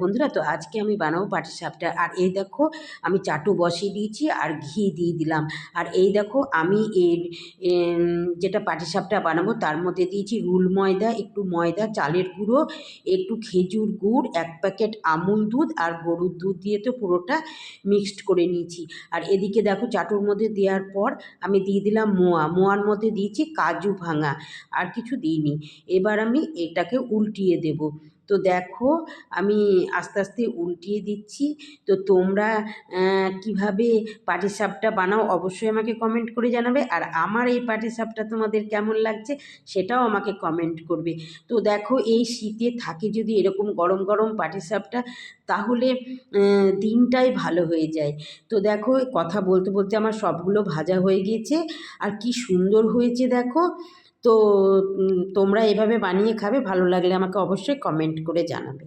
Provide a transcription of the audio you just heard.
বন্ধুরা, তো আজকে আমি বানাবো পাটিসাপটা আর এই দেখো, আমি চাটু বসিয়ে দিয়েছি আর ঘি দিয়ে দিলাম। আর এই দেখো, আমি এর যেটা পাটিসাপটা বানাবো, তার মধ্যে দিয়েছি রুল ময়দা, একটু ময়দা, চালের গুঁড়ো, একটু খেজুর গুড়, এক প্যাকেট আমুল দুধ আর গরুর দুধ দিয়ে তো পুরোটা মিক্সড করে নিয়েছি। আর এদিকে দেখো, চাটুর মধ্যে দেওয়ার পর আমি দিয়ে দিলাম মোয়া। মোয়ার মধ্যে দিয়েছি কাজু ভাঙা, আর কিছু দিইনি। এবার আমি এটাকে উল্টিয়ে দেব। তো দেখো, আমি আস্তে আস্তে উল্টিয়ে দিচ্ছি। তো তোমরা কীভাবে পাটিসাপটা বানাও অবশ্যই আমাকে কমেন্ট করে জানাবে। আর আমার এই পাটিসাপটা তোমাদের কেমন লাগছে সেটাও আমাকে কমেন্ট করবে। তো দেখো, এই শীতে থাকে যদি এরকম গরম গরম পাটিসাপটা, তাহলে দিনটাই ভালো হয়ে যায়। তো দেখো, কথা বলতে বলতে আমার সবগুলো ভাজা হয়ে গিয়েছে। আর কি সুন্দর হয়েছে দেখো। তো তোমরা এভাবে বানিয়ে খাবে ভালো লাগলে আমাকে অবশ্যই কমেন্ট করে জানাবে।